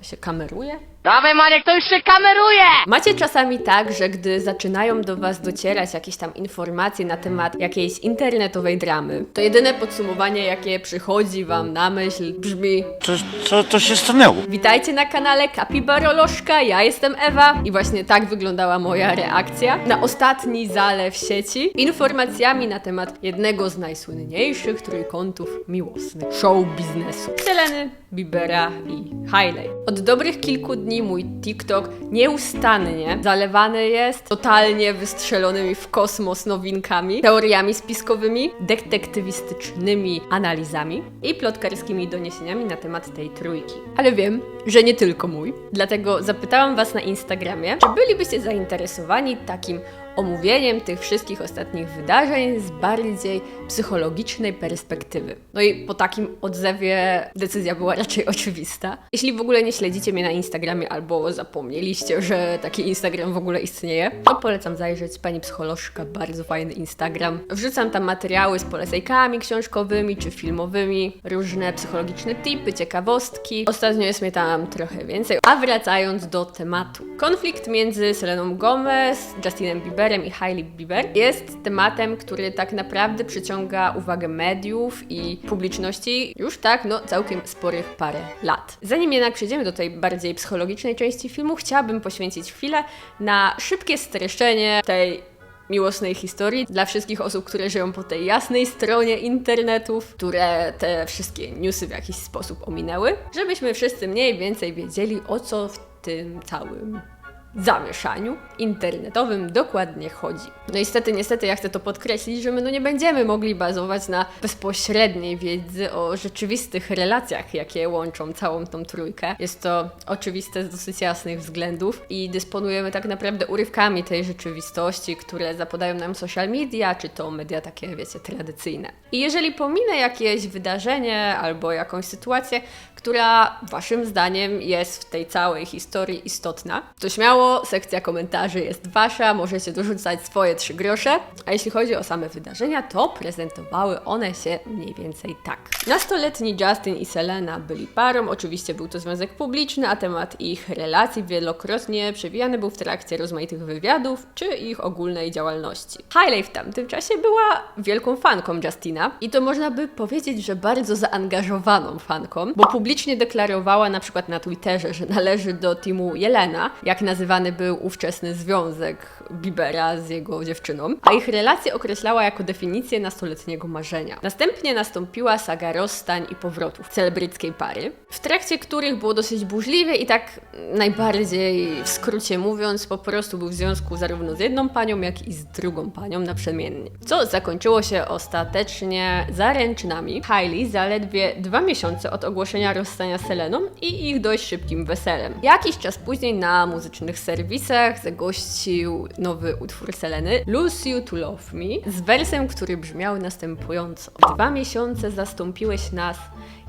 To się kameruje? Dawaj Maniek, to już się kameruje! Macie czasami tak, że gdy zaczynają do Was docierać jakieś tam informacje na temat jakiejś internetowej dramy, to jedyne podsumowanie, jakie przychodzi Wam na myśl, brzmi Co, co to się stanęło? Witajcie na kanale Kapibarolożka, ja jestem Ewa i właśnie tak wyglądała moja reakcja na ostatni zalew sieci informacjami na temat jednego z najsłynniejszych trójkątów miłosnych show biznesu. Seleny, Bibera i Hailey. Od dobrych kilku dni mój TikTok nieustannie zalewany jest totalnie wystrzelonymi w kosmos nowinkami, teoriami spiskowymi, detektywistycznymi analizami i plotkarskimi doniesieniami na temat tej trójki. Ale wiem, że nie tylko mój. Dlatego zapytałam Was na Instagramie, czy bylibyście zainteresowani takim omówieniem tych wszystkich ostatnich wydarzeń z bardziej psychologicznej perspektywy. No i po takim odzewie decyzja była raczej oczywista. Jeśli w ogóle nie śledzicie mnie na Instagramie albo zapomnieliście, że taki Instagram w ogóle istnieje, to polecam zajrzeć. Pani psycholożka, bardzo fajny Instagram. Wrzucam tam materiały z polecajkami książkowymi czy filmowymi, różne psychologiczne tipy, ciekawostki. Ostatnio jest mnie tam trochę więcej. A wracając do tematu. Konflikt między Seleną Gomez, Justinem Bieberem i Hailey Bieber jest tematem, który tak naprawdę przyciąga uwagę mediów i publiczności już tak, no całkiem sporych parę lat. Zanim jednak przejdziemy do tej bardziej psychologicznej części filmu, chciałabym poświęcić chwilę na szybkie streszczenie tej miłosnej historii dla wszystkich osób, które żyją po tej jasnej stronie internetów, które te wszystkie newsy w jakiś sposób ominęły, żebyśmy wszyscy mniej więcej wiedzieli o co w tym całym zamieszaniu internetowym dokładnie chodzi. No niestety, niestety ja chcę to podkreślić, że my no nie będziemy mogli bazować na bezpośredniej wiedzy o rzeczywistych relacjach, jakie łączą całą tą trójkę. Jest to oczywiste z dosyć jasnych względów i dysponujemy tak naprawdę urywkami tej rzeczywistości, które zapodają nam social media, czy to media takie, wiecie, tradycyjne. I jeżeli pominę jakieś wydarzenie albo jakąś sytuację, która waszym zdaniem jest w tej całej historii istotna, to śmiało, sekcja komentarzy jest wasza, możecie dorzucać swoje trzy grosze, a jeśli chodzi o same wydarzenia, to prezentowały one się mniej więcej tak. Nastoletni Justin i Selena byli parą, oczywiście był to związek publiczny, a temat ich relacji wielokrotnie przewijany był w trakcie rozmaitych wywiadów czy ich ogólnej działalności. Hailey w tamtym czasie była wielką fanką Justina i to można by powiedzieć, że bardzo zaangażowaną fanką, bo publicznie deklarowała na przykład na Twitterze, że należy do teamu Jelena, jak nazywany był ówczesny związek Biebera z jego dziewczyną, a ich relację określała jako definicję nastoletniego marzenia. Następnie nastąpiła saga rozstań i powrotów celebryckiej pary, w trakcie których było dosyć burzliwie i tak najbardziej w skrócie mówiąc, po prostu był w związku zarówno z jedną panią, jak i z drugą panią naprzemiennie. Co zakończyło się ostatecznie zaręczynami Hailey zaledwie dwa miesiące od ogłoszenia rozstania z Seleną i ich dość szybkim weselem. Jakiś czas później na muzycznych serwisach zagościł nowy utwór Seleny Lose You To Love Me z wersem, który brzmiał następująco. Dwa miesiące zastąpiłeś nas,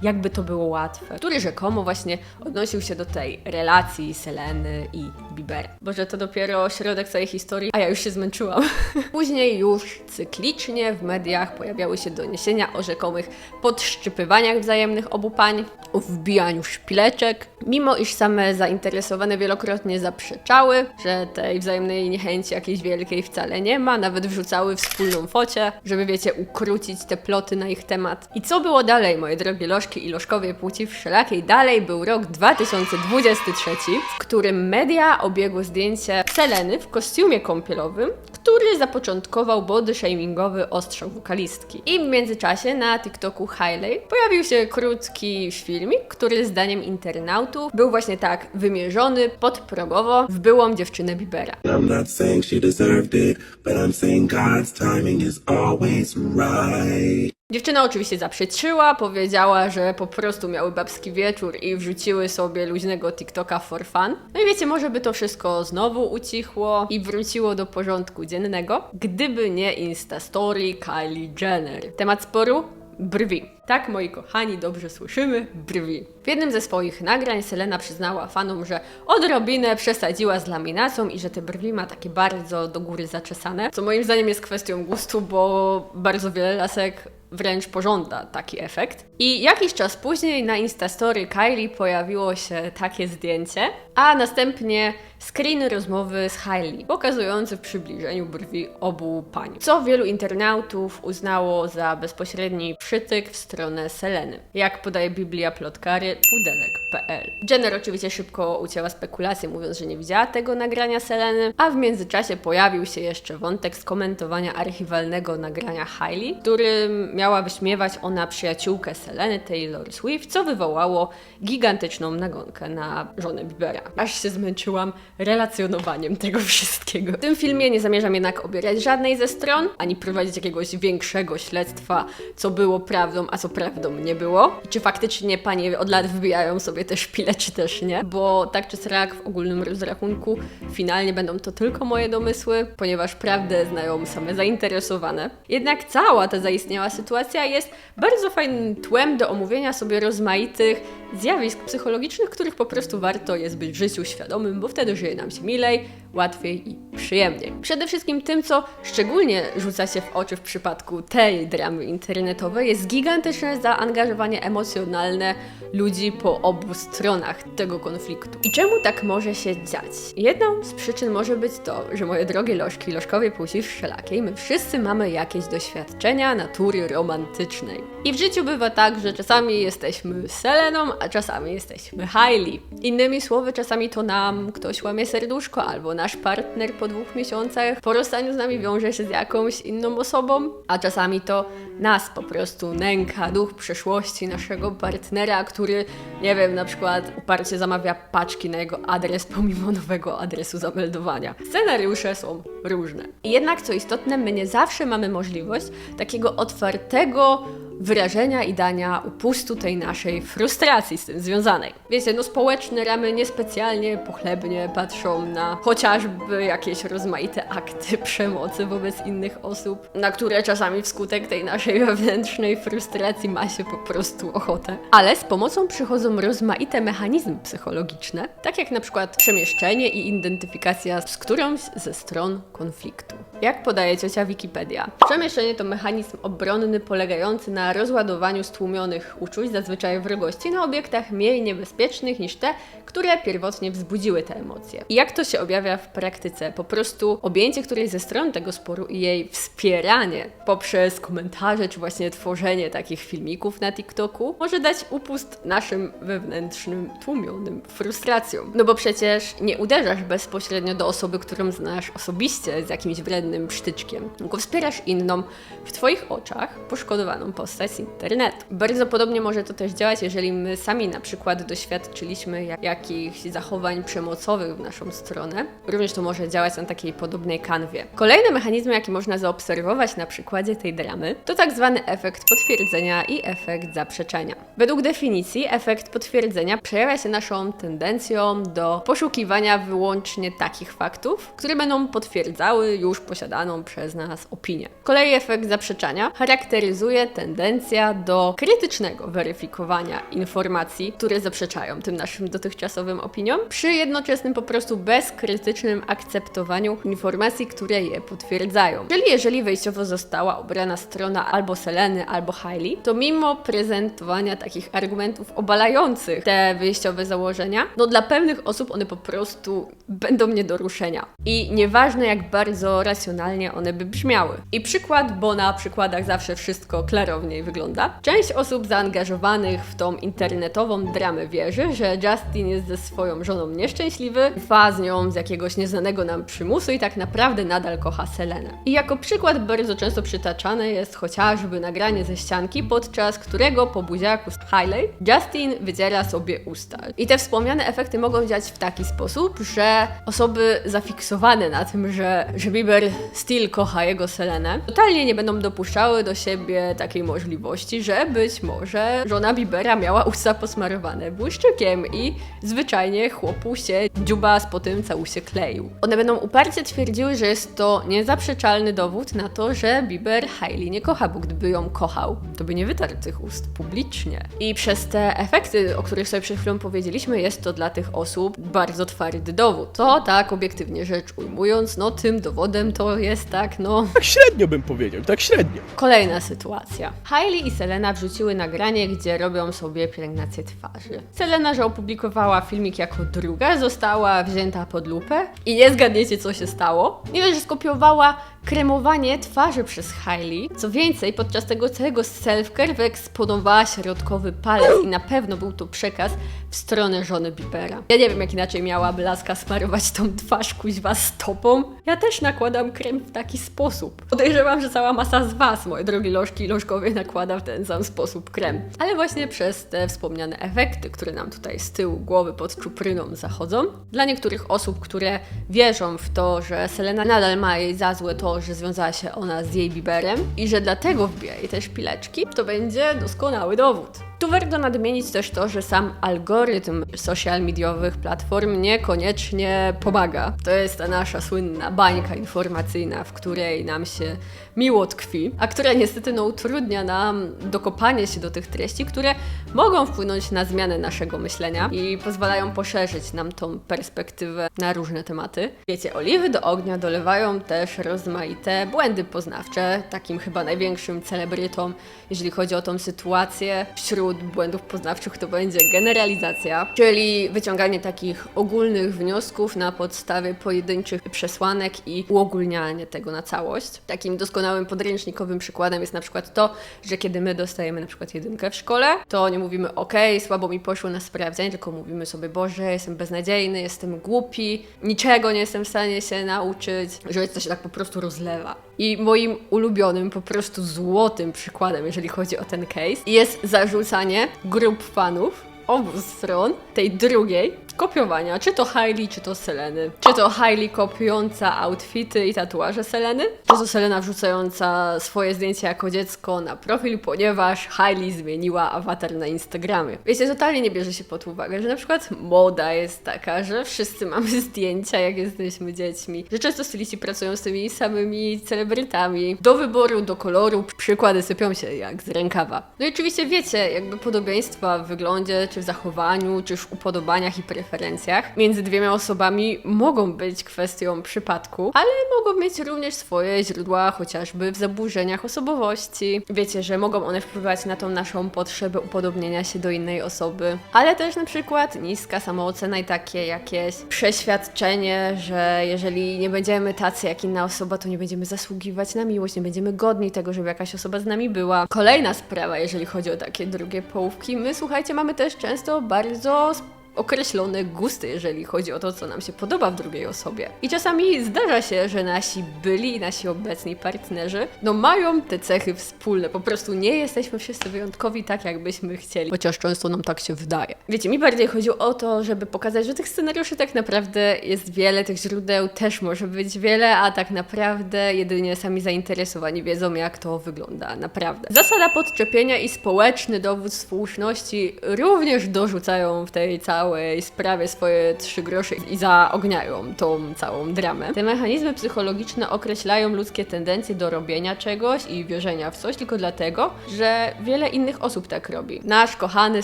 jakby to było łatwe, który rzekomo właśnie odnosił się do tej relacji Seleny i Biebera. Boże, to dopiero środek całej historii, a ja już się zmęczyłam. Później już cyklicznie w mediach pojawiały się doniesienia o rzekomych podszczypywaniach wzajemnych obu pań, o wbijaniu szpileczek, mimo iż same zainteresowane wielokrotnie zaprzeczały, że tej wzajemnej niechęci jakiejś wielkiej wcale nie ma, nawet wrzucały wspólną focie, żeby wiecie, ukrócić te ploty na ich temat. I co było dalej, moje drogie lożki i lożkowie płci wszelakiej? Dalej był rok 2023, w którym media obiegło zdjęcie Seleny w kostiumie kąpielowym, który zapoczątkował body shamingowy ostrzał wokalistki. I w międzyczasie na TikToku Hailey pojawił się krótki filmik, który zdaniem internautów był właśnie tak wymierzony podprogowo w byłą dziewczynę Biebera. I'm not saying she deserved it, but I'm saying God's timing is always right. Dziewczyna oczywiście zaprzeczyła, powiedziała, że po prostu miały babski wieczór i wrzuciły sobie luźnego TikToka for fun. No i wiecie, może by to wszystko znowu ucichło i wróciło do porządku dziennego, gdyby nie Instastory Kylie Jenner. Temat sporu? Brwi. Tak, moi kochani, dobrze słyszymy, brwi. W jednym ze swoich nagrań Selena przyznała fanom, że odrobinę przesadziła z laminacją i że te brwi ma takie bardzo do góry zaczesane, co moim zdaniem jest kwestią gustu, bo bardzo wiele lasek wręcz pożąda taki efekt. I jakiś czas później na Instastory Kylie pojawiło się takie zdjęcie, a następnie screen rozmowy z Hailey, pokazujący w przybliżeniu brwi obu pań. Co wielu internautów uznało za bezpośredni przytyk w stronę Seleny. Jak podaje Biblia plotkary, pudelek.pl. Jenner oczywiście szybko ucięła spekulacje, mówiąc, że nie widziała tego nagrania Seleny, a w międzyczasie pojawił się jeszcze wątek skomentowania archiwalnego nagrania Hailey, którym miała wyśmiewać ona przyjaciółkę Seleny, Taylor Swift, co wywołało gigantyczną nagonkę na żonę Biebera. Aż się zmęczyłam relacjonowaniem tego wszystkiego. W tym filmie nie zamierzam jednak obierać żadnej ze stron, ani prowadzić jakiegoś większego śledztwa, co było prawdą, a co prawdą nie było. Czy faktycznie panie od lat wbijają sobie te szpile, czy też nie. Bo tak czy srak w ogólnym rozrachunku finalnie będą to tylko moje domysły, ponieważ prawdę znają same zainteresowane. Jednak cała ta zaistniała sytuacja jest bardzo fajnym tłem do omówienia sobie rozmaitych zjawisk psychologicznych, których po prostu warto jest być w życiu świadomym, bo wtedy żyje nam się milej, łatwiej i przyjemniej. Przede wszystkim tym, co szczególnie rzuca się w oczy w przypadku tej dramy internetowej, jest gigantyczne zaangażowanie emocjonalne ludzi po obu stronach tego konfliktu. I czemu tak może się dziać? Jedną z przyczyn może być to, że moje drogie lożki, lożkowie płci wszelakiej, my wszyscy mamy jakieś doświadczenia natury romantycznej. I w życiu bywa tak, że czasami jesteśmy Seleną, a czasami jesteśmy Hailey. Innymi słowy, czasami to nam ktoś łamie serduszko, albo nasz partner po dwóch miesiącach po rozstaniu z nami wiąże się z jakąś inną osobą, a czasami to nas po prostu nęka duch przeszłości naszego partnera, który, nie wiem, na przykład uparcie zamawia paczki na jego adres pomimo nowego adresu zameldowania. Scenariusze są różne. Jednak, co istotne, my nie zawsze mamy możliwość takiego otwartego wyrażenia i dania upustu tej naszej frustracji z tym związanej. Wiecie, no społeczne ramy niespecjalnie pochlebnie patrzą na chociażby jakieś rozmaite akty przemocy wobec innych osób, na które czasami wskutek tej naszej wewnętrznej frustracji ma się po prostu ochotę. Ale z pomocą przychodzą rozmaite mechanizmy psychologiczne, tak jak na przykład przemieszczenie i identyfikacja z którąś ze stron konfliktu. Jak podaje ciocia Wikipedia, przemieszczenie to mechanizm obronny polegający na rozładowaniu stłumionych uczuć, zazwyczaj wrogości, na obiektach mniej niebezpiecznych niż te, które pierwotnie wzbudziły te emocje. I jak to się objawia w praktyce? Po prostu objęcie którejś ze stron tego sporu i jej wspieranie poprzez komentarze, czy właśnie tworzenie takich filmików na TikToku może dać upust naszym wewnętrznym, tłumionym frustracjom. No bo przecież nie uderzasz bezpośrednio do osoby, którą znasz osobiście z jakimś wrednym psztyczkiem, tylko wspierasz inną w Twoich oczach poszkodowaną postać z internetu. Bardzo podobnie może to też działać, jeżeli my sami na przykład doświadczyliśmy jak- jakichś zachowań przemocowych w naszą stronę. Również to może działać na takiej podobnej kanwie. Kolejny mechanizm, jaki można zaobserwować na przykładzie tej dramy, to tak zwany efekt potwierdzenia i efekt zaprzeczenia. Według definicji efekt potwierdzenia przejawia się naszą tendencją do poszukiwania wyłącznie takich faktów, które będą potwierdzały już posiadaną przez nas opinię. Z kolei efekt zaprzeczania charakteryzuje tendencja do krytycznego weryfikowania informacji, które zaprzeczają tym naszym dotychczasowym opiniom, przy jednoczesnym po prostu bezkrytycznym akceptowaniu informacji, które je potwierdzają. Czyli jeżeli wejściowo została obrana strona albo Seleny, albo Hailey, to mimo prezentowania takich argumentów obalających te wyjściowe założenia, no dla pewnych osób one po prostu będą nie do ruszenia. I nieważne jak bardzo racjonalnie one by brzmiały. I przykład, bo na przykładach zawsze wszystko klarowniej wygląda. Część osób zaangażowanych w tą internetową dramę wierzy, że Justin jest ze swoją żoną nieszczęśliwy, trwa z nią z jakiegoś nieznanego nam przymusu i tak naprawdę nadal kocha Selenę. I jako przykład bardzo często przytaczane jest chociażby nagranie ze ścianki, podczas którego po buziaku z Hailey Justin wydziera sobie usta. I te wspomniane efekty mogą działać w taki sposób, że osoby zafiksowane na tym, że, że Bieber still kocha jego Selenę, totalnie nie będą dopuszczały do siebie takiej możliwości, że być może żona Biebera miała usta posmarowane błyszczykiem i zwyczajnie chłopu się dziuba z po tym cału się kleił. One będą uparcie twierdziły, że jest to niezaprzeczalny dowód na to, że Bieber Hailey nie kocha, bo gdyby ją kochał, to by nie wytarł tych ust publicznie. I przez te efekty, o których sobie przed chwilą powiedzieliśmy, jest to dla tych osób bardzo twardy dowód. To tak obiektywnie rzecz ujmując, no tym dowodem to jest tak, no Tak średnio bym powiedział, tak średnio. Kolejna sytuacja. Hailey i Selena wrzuciły nagranie, gdzie robią sobie pielęgnację twarzy. Selena, że opublikowała filmik jako druga, została wzięta pod lupę i nie zgadniecie, co się stało. Nie że skopiowała kremowanie twarzy przez Hailey. Co więcej, podczas tego całego self-care wyeksponowała środkowy palec i na pewno był to przekaz w stronę żony Biebera. Ja nie wiem, jak inaczej miałaby laska smarować tą twarz kuźwa stopą. Ja też nakładam krem w taki sposób. Podejrzewam, że cała masa z Was, moje drogie lożki i lożkowie, nakłada w ten sam sposób krem. Ale właśnie przez te wspomniane efekty, które nam tutaj z tyłu głowy pod czupryną zachodzą. Dla niektórych osób, które wierzą w to, że Selena nadal ma jej za złe to, że związała się ona z jej Bieberem i że dlatego wbija jej te szpileczki, to będzie doskonały dowód. Tu warto nadmienić też to, że sam algorytm social mediowych platform niekoniecznie pomaga. To jest ta nasza słynna bańka informacyjna, w której nam się miło tkwi, a która niestety no, utrudnia nam dokopanie się do tych treści, które mogą wpłynąć na zmianę naszego myślenia i pozwalają poszerzyć nam tą perspektywę na różne tematy. Wiecie, oliwy do ognia dolewają też rozmaite błędy poznawcze, takim chyba największym celebrytom, jeżeli chodzi o tą sytuację. Wśród błędów poznawczych to będzie generalizacja, czyli wyciąganie takich ogólnych wniosków na podstawie pojedynczych przesłanek i uogólnianie tego na całość. Takim doskonałym podręcznikowym przykładem jest na przykład to, że kiedy my dostajemy na przykład jedynkę w szkole, to nie mówimy ok, słabo mi poszło na sprawdzian, tylko mówimy sobie Boże, jestem beznadziejny, jestem głupi, niczego nie jestem w stanie się nauczyć, że to się tak po prostu rozlewa. I moim ulubionym, po prostu złotym przykładem, jeżeli chodzi o ten case, jest zarzucanie grup fanów obu stron, tej drugiej, kopiowania, czy to Hailey, czy to Seleny. Czy to Hailey kopiująca outfity i tatuaże Seleny, czy to Selena wrzucająca swoje zdjęcia jako dziecko na profil, ponieważ Hailey zmieniła awatar na Instagramie. Wiecie, totalnie nie bierze się pod uwagę, że na przykład moda jest taka, że wszyscy mamy zdjęcia, jak jesteśmy dziećmi, że często styliści pracują z tymi samymi celebrytami. Do wyboru, do koloru przykłady sypią się jak z rękawa. No i oczywiście wiecie, jakby podobieństwa w wyglądzie, czy w zachowaniu, czy w upodobaniach i preferencjach między dwiema osobami mogą być kwestią przypadku, ale mogą mieć również swoje źródła, chociażby w zaburzeniach osobowości. Wiecie, że mogą one wpływać na tą naszą potrzebę upodobnienia się do innej osoby, ale też na przykład niska samoocena i takie jakieś przeświadczenie, że jeżeli nie będziemy tacy jak inna osoba, to nie będziemy zasługiwać na miłość, nie będziemy godni tego, żeby jakaś osoba z nami była. Kolejna sprawa, jeżeli chodzi o takie drugie połówki, my słuchajcie, mamy też często bardzo określone gusty, jeżeli chodzi o to, co nam się podoba w drugiej osobie. I czasami zdarza się, że nasi byli i nasi obecni partnerzy, no mają te cechy wspólne. Po prostu nie jesteśmy wszyscy wyjątkowi tak, jakbyśmy chcieli. Chociaż często nam tak się wydaje. Wiecie, mi bardziej chodziło o to, żeby pokazać, że tych scenariuszy tak naprawdę jest wiele, tych źródeł też może być wiele, a tak naprawdę jedynie sami zainteresowani wiedzą, jak to wygląda naprawdę. Zasada podczepienia i społeczny dowód słuszności również dorzucają w tej całej sprawie swoje trzy grosze i zaogniają tą całą dramę. Te mechanizmy psychologiczne określają ludzkie tendencje do robienia czegoś i wierzenia w coś tylko dlatego, że wiele innych osób tak robi. Nasz kochany,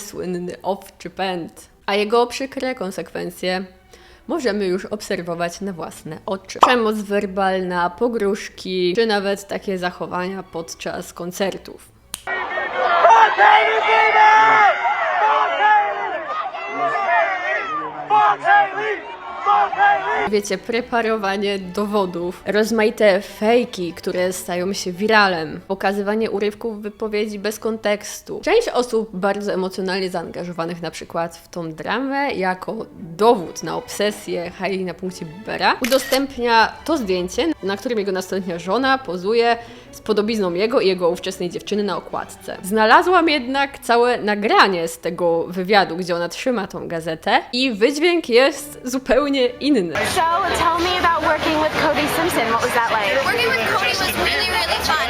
słynny owczy pęd, a jego przykre konsekwencje możemy już obserwować na własne oczy. Przemoc werbalna, pogróżki, czy nawet takie zachowania podczas koncertów. Wiecie, preparowanie dowodów, rozmaite fejki, które stają się wiralem, pokazywanie urywków wypowiedzi bez kontekstu. Część osób bardzo emocjonalnie zaangażowanych na przykład w tą dramę, jako dowód na obsesję Hailey na punkcie Bibera, udostępnia to zdjęcie, na którym jego następna żona pozuje podobizną jego i jego ówczesnej dziewczyny na okładce. Znalazłam jednak całe nagranie z tego wywiadu, gdzie ona trzyma tą gazetę i wydźwięk jest zupełnie inny. So tell me about working with Cody Simpson. What was that like? Working with Cody was really, really fun.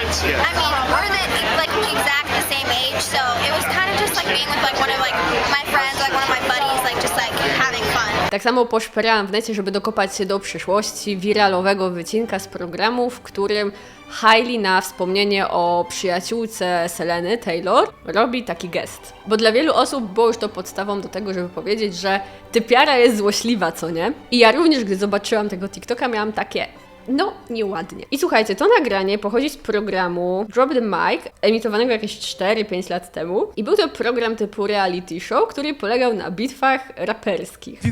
I mean, we're the, like exact the same age, so it was kind of just like being with like one of like my friends, like one of my buddies, like just like. Tak samo poszperałam w necie, żeby dokopać się do przyszłości wiralowego wycinka z programu, w którym Hailey na wspomnienie o przyjaciółce Seleny, Taylor, robi taki gest. Bo dla wielu osób było już to podstawą do tego, żeby powiedzieć, że typiara jest złośliwa, co nie? I ja również, gdy zobaczyłam tego TikToka, miałam takie no nieładnie. I słuchajcie, to nagranie pochodzi z programu Drop the Mic, emitowanego jakieś 4-5 lat temu. I był to program typu reality show, który polegał na bitwach raperskich.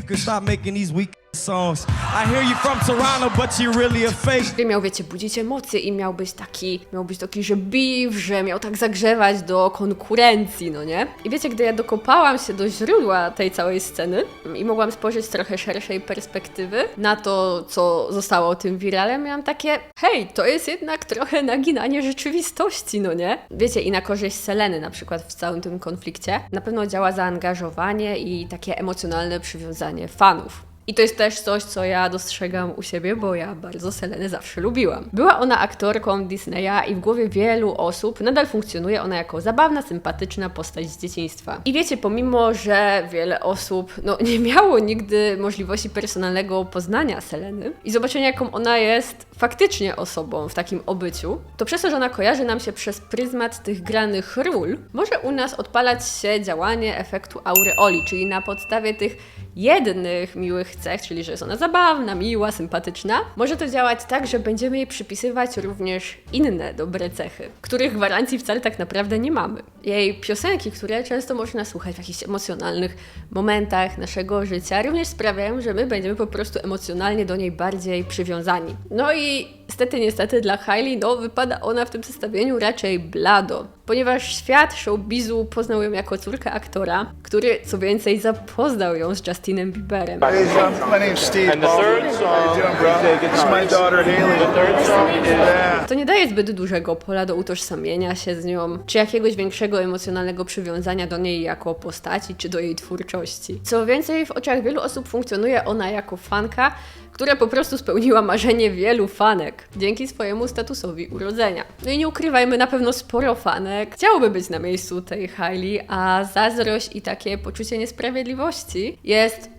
You songs. I hear you from Toronto, but you're really a fake. miał, wiecie, budzić emocje i miał być taki, miał być taki, że beef, że miał tak zagrzewać do konkurencji, no nie? I wiecie, gdy ja dokopałam się do źródła tej całej sceny i mogłam spojrzeć z trochę szerszej perspektywy na to, co zostało tym wiralem, miałam takie, hej, to jest jednak trochę naginanie rzeczywistości, no nie? Wiecie, i na korzyść Seleny na przykład w całym tym konflikcie na pewno działa zaangażowanie i takie emocjonalne przywiązanie fanów. I to jest też coś, co ja dostrzegam u siebie, bo ja bardzo Selenę zawsze lubiłam. Była ona aktorką Disneya i w głowie wielu osób nadal funkcjonuje ona jako zabawna, sympatyczna postać z dzieciństwa. I wiecie, pomimo, że wiele osób no, nie miało nigdy możliwości personalnego poznania Seleny i zobaczenia, jaką ona jest faktycznie osobą w takim obyciu, to przez to, że ona kojarzy nam się przez pryzmat tych granych ról, może u nas odpalać się działanie efektu aureoli, czyli na podstawie tych jednych miłych cech, czyli że jest ona zabawna, miła, sympatyczna, może to działać tak, że będziemy jej przypisywać również inne dobre cechy, których gwarancji wcale tak naprawdę nie mamy. Jej piosenki, które często można słuchać w jakichś emocjonalnych momentach naszego życia, również sprawiają, że my będziemy po prostu emocjonalnie do niej bardziej przywiązani. No i niestety, niestety dla Hailey, no wypada ona w tym zestawieniu raczej blado, ponieważ świat showbizu poznał ją jako córkę aktora, który co więcej zapoznał ją z Justinem Bieberem. Hey, um, my name's Steve. And the third song, How you doing, bro? This is my daughter Haley. The third song, yeah. To nie daje zbyt dużego pola do utożsamienia się z nią, czy jakiegoś większego emocjonalnego przywiązania do niej jako postaci, czy do jej twórczości. Co więcej, w oczach wielu osób funkcjonuje ona jako fanka, która po prostu spełniła marzenie wielu fanek dzięki swojemu statusowi urodzenia. No i nie ukrywajmy, na pewno sporo fanek chciałoby być na miejscu tej Hailey, a zazdrość i takie poczucie niesprawiedliwości jest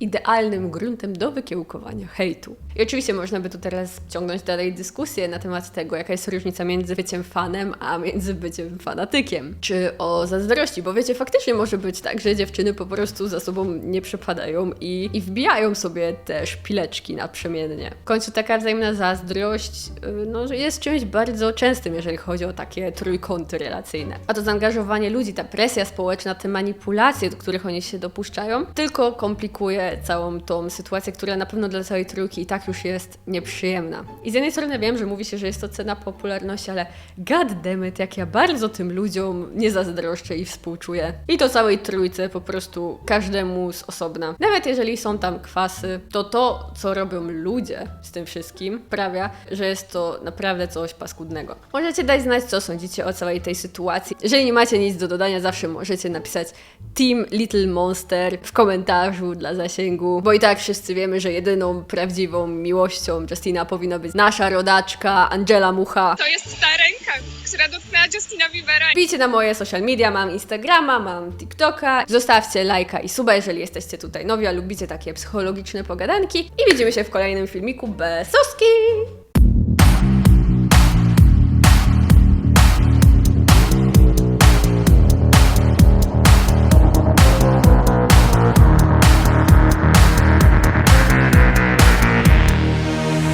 idealnym gruntem do wykiełkowania hejtu. I oczywiście można by tu teraz ciągnąć dalej dyskusję na temat tego, jaka jest różnica między byciem fanem, a między byciem fanatykiem. Czy o zazdrości, bo wiecie, faktycznie może być tak, że dziewczyny po prostu za sobą nie przepadają i, i wbijają sobie te szpileczki naprzemiennie. W końcu taka wzajemna zazdrość yy, no, jest czymś bardzo częstym, jeżeli chodzi o takie trójkąty relacyjne. A to zaangażowanie ludzi, ta presja społeczna, te manipulacje, do których oni się dopuszczają, tylko komplikuje całą tą sytuację, która na pewno dla całej trójki i tak już jest nieprzyjemna. I z jednej strony wiem, że mówi się, że jest to cena popularności, ale goddammit, jak ja bardzo tym ludziom nie zazdroszczę i współczuję. I to całej trójce, po prostu każdemu z osobna. Nawet jeżeli są tam kwasy, to to, co robią ludzie z tym wszystkim, sprawia, że jest to naprawdę coś paskudnego. Możecie dać znać, co sądzicie o całej tej sytuacji. Jeżeli nie macie nic do dodania, zawsze możecie napisać Team Little Monster w komentarzu dla zasięgu, bo i tak wszyscy wiemy, że jedyną prawdziwą miłością Justina powinna być nasza rodaczka Angela Mucha. To jest ta ręka, która dotknęła Justina Biebera. Wbijcie na moje social media, mam Instagrama, mam TikToka. Zostawcie lajka i suba, jeżeli jesteście tutaj nowi, a lubicie takie psychologiczne pogadanki. I widzimy się w kolejnym filmiku. Besoski!